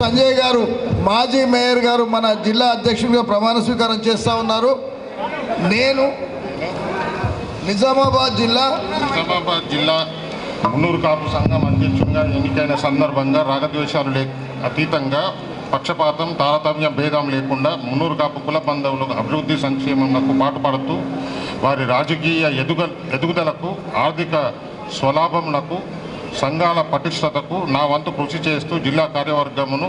సంజయ్ గారు మాజీ మేయర్ గారు మన జిల్లా అధ్యక్షుడిగా ప్రమాణ స్వీకారం చేస్తూ ఉన్నారు. నేను నిజామాబాద్ జిల్లా నిజామాబాద్ జిల్లా మున్నూరు కాపు సంఘం అధ్యక్షుడిగా ఎన్నికైన సందర్భంగా రాగద్వేషాలు లే అతీతంగా పక్షపాతం తారతమ్య భేదం లేకుండా మున్నూరు కాపు కుల బంధువులకు అభివృద్ధి సంక్షేమంకు పాటుపడుతూ వారి రాజకీయ ఎదుగ ఎదుగుదలకు ఆర్థిక స్వలాభములకు సంఘాల పటిష్టతకు నా వంతు కృషి చేస్తూ జిల్లా కార్యవర్గమును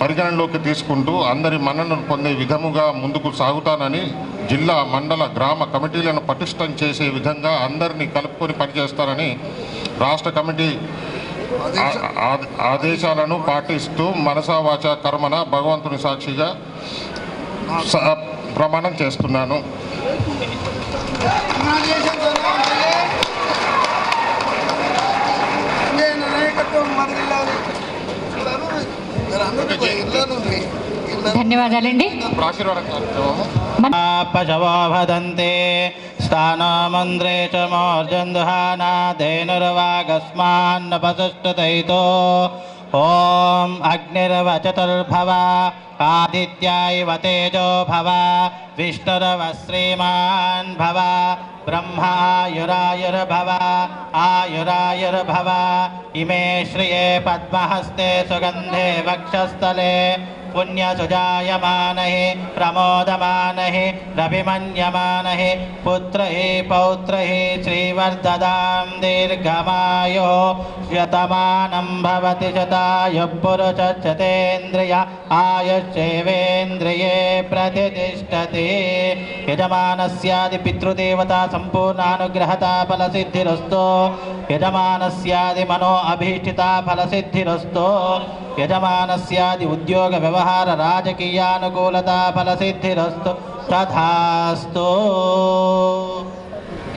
పరిగణనలోకి తీసుకుంటూ అందరి మన్ననలు పొందే విధముగా ముందుకు సాగుతానని జిల్లా మండల గ్రామ కమిటీలను పటిష్టం చేసే విధంగా అందరినీ కలుపుకొని పనిచేస్తారని రాష్ట్ర కమిటీ ఆదేశాలను పాటిస్తూ మనసావాచ కర్మన భగవంతుని సాక్షిగా స- ప్రమాణం చేస్తున్నాను. ధన్యవాదాలండి. పశవో స్థానమంద్రే స్థానో మంద్రే చ మోర్జందుహానా ధేనుర్వాగస్మాన్న పసుష్టుతైతో ॐ अग्निर्वचतुर्भव आदित्यायव तेजो भव विष्णुरव श्रीमान् भव ब्रह्मायुरायुर्भव आयुरायुर्भव। इमे श्रिये पद्महस्ते सुगन्धे वक्षस्थले पुण्यसुजायमानहि प्रमोदमानैः पुत्र हि पौत्र पौत्रैः श्रीवर्ददा दीर्घमायो शतमानं भवति शताय बुरुचतेन्द्रिया आयश्चेवेन्द्रिये प्रतिष्ठति। यजमानस्यादि पितृदेवता सम्पूर्णानुग्रहता फलसिद्धिरस्तु। यजमानस्यादि मनो अभीष्टिता फलसिद्धिरस्तु। యజమానస్యాది ఉద్యోగ వ్యవహార రాజకీయానుకూలతా ఫలసిద్ధిరస్తు తథాస్తు.